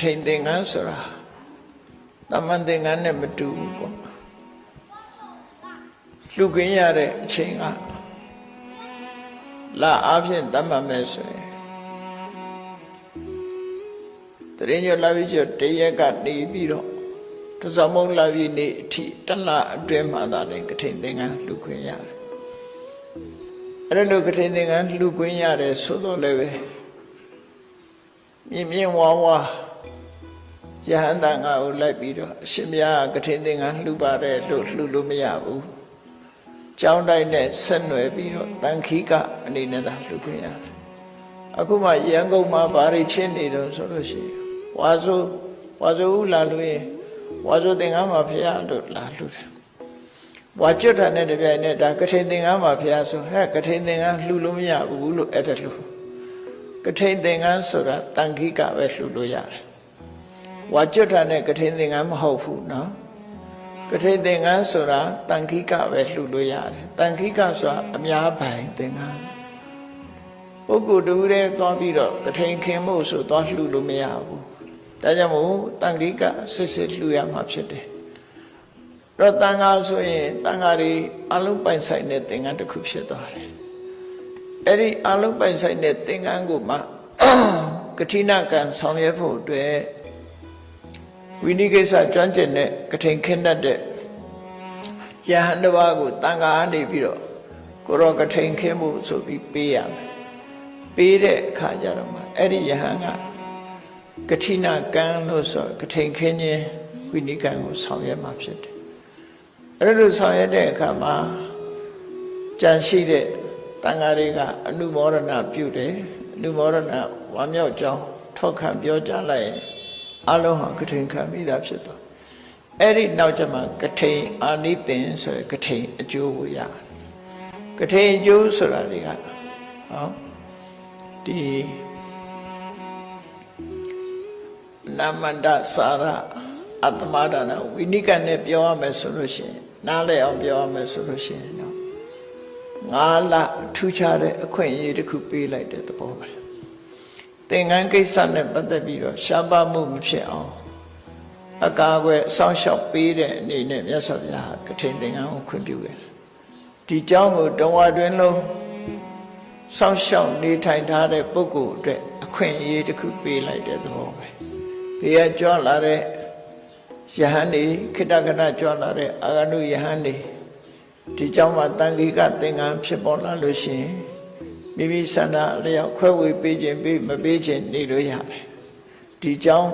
ထိန်သင်္ကန်းဆိုတာတမန်သင်္ကန်းနဲ့မတူဘူးပေါ့လှူခင်းရတဲ့အချိန်ကလာအားဖြင့်တတ်မှတ်မယ်ဆိုရင်တရင်ညလာပြီးကျတရက်ကနေပြီးတော့တစောင်းမုံလာပြီးနေအထိတစ်လအတွင်းမှာသာလေကထိန်သင်္ကန်းလှူခွင့်ရတယ်အဲ့ဒါလို့ကထိန်သင်္ကန်းလှူခွင့်ရတယ်ဆိုတော့လည်းပဲမြင်မြင်ဝါဝါ ယဟန်တန်ကကိုလိုက်ပြီးတော့အရှင်မြတ်ကထိန်သင်္ကန်းလှူပါတယ်လို့လှူလို့မရဘူးကြောင်းတိုင်းနဲ့ဆက်နွယ်ပြီးတော့တန်ခိကအနေနဲ့သာလှူခွင့်ရတယ်အခုမှရန်ကုန်မှာဘာတွေဖြစ်နေတော့ဆိုလို့ရှိရင်ဝါဆိုဝါဆိုဦးလာလို့ရင်ဝါဆိုသင်္ကန်းမှာဖရာလို့လာလှူတယ်ဝါကျွတ်တာနဲ့တပြိုင်နက်ဒါကထိန်သင်္ကန်းမှာဖရာဆိုဟဲ့ကထိန်သင်္ကန်းလှူလို့မရဘူးလို့အဲ့ဒါလှူကထိန်သင်္ကန်းဆိုတာတန်ခိကပဲလှူလို့ရတယ် ဝါကျွတ်တာနဲ့ကထိန်သင်္ကန်းမဟုတ်ဘူးနော်ကထိန်သင်္ကန်းဆိုတာတန်ခိကပဲလှူလို့ရတယ်တန်ခိကဆိုတာအများပိုင်သင်္ကန်းပုဂ္ဂိုလ်တူတဲ့သွားပြီးတော့ကထိန်ခင်မှုဆိုသွားလှူလို့မရဘူးဒါကြောင့်မို့တန်ခိကစစ်စစ်လှူရမှာဖြစ်တယ်တော့တန်ခါဆိုရင်တန်ခါတွေအလုံးပိုင်ဆိုင်တဲ့သင်္ကန်းတစ်ခုဖြစ်သွားတယ်အဲ့ဒီအလုံးပိုင်ဆိုင်တဲ့သင်္ကန်းကိုမှကတိနာကံဆောင်ရွက်ဖို့အတွက် ဝိနိကိစ္စကျွမ်းကျင်တဲ့ကထိန်ခင်းတတ်တဲ့ယဟန်တစ်ပါးကိုတန်ခါအနေပြီးတော့ကိုရောကထိန်ခင်းမှုဆိုပြီးပေးရမယ်ပေးတဲ့အခါကျတော့မှအဲ့ဒီယဟန်ကကတိနာကံလို့ဆိုကထိန်ခင်းခြင်းဝိနိကံကိုဆောင်ရွက်မှာဖြစ်တယ်အဲ့လိုဆောင်ရွက်တဲ့အခါမှာကြံရှိတဲ့တန်ဃာတွေကအနုမောဒနာပြုတယ်အနုမောဒနာဝါမြောက်ကြောင်းထောက်ခံပြောကြားလိုက်ရင် အလုံးဟာကထိန်ခံမိတာဖြစ်သွားအဲ့ဒီနောက်ကျမှကထိန်အာနိသင်ဆိုရယ်ကထိန်အကျိုးကိုရတယ်ကထိန်အကျိုးဆိုတာတွေကဟောဒီနာမန္တစာရအတ္တမဒါနဝိနိကနဲ့ပြောရမယ်ဆိုလို့ရှိရင်နားလည်အောင်ပြောရမယ်ဆိုလို့ရှိရင်တော့ငါးလထူးခြားတဲ့အခွင့်အရေးတစ်ခုပေးလိုက်တဲ့သဘောပဲ သင်္ကန်းကိစ္စနဲ့ပတ်သက်ပြီးတော့ရှားပါမှုမဖြစ်အောင်အကာအကွယ်အဆောင်ရှောက်ပေးတဲ့အနေနဲ့မြတ်စွာဘုရားကထိန်သင်္ကန်းကိုခွင့်ပြုခဲ့တယ်ဒီเจ้าကိုတဝါတွင်လုံးစောင့်ရှောက်နေထိုင်ထားတဲ့ပုဂ္ဂိုလ်အတွက်အခွင့်အရေးတစ်ခုပေးလိုက်တဲ့သဘောပဲဘေးကကြွလာတဲ့ယဟန်နေခိတ္တကနကြွလာတဲ့အာဂနုယဟန်နေဒီเจ้าမှာတန်ခိကသင်္ကန်းဖြစ်ပေါ်လာလို့ရှိရင် မိမိဆန္ဒအလျောက်ခွဲဝေပေးခြင်းပေးမပေးခြင်းနေလို့ရတယ်ဒီကြောင့်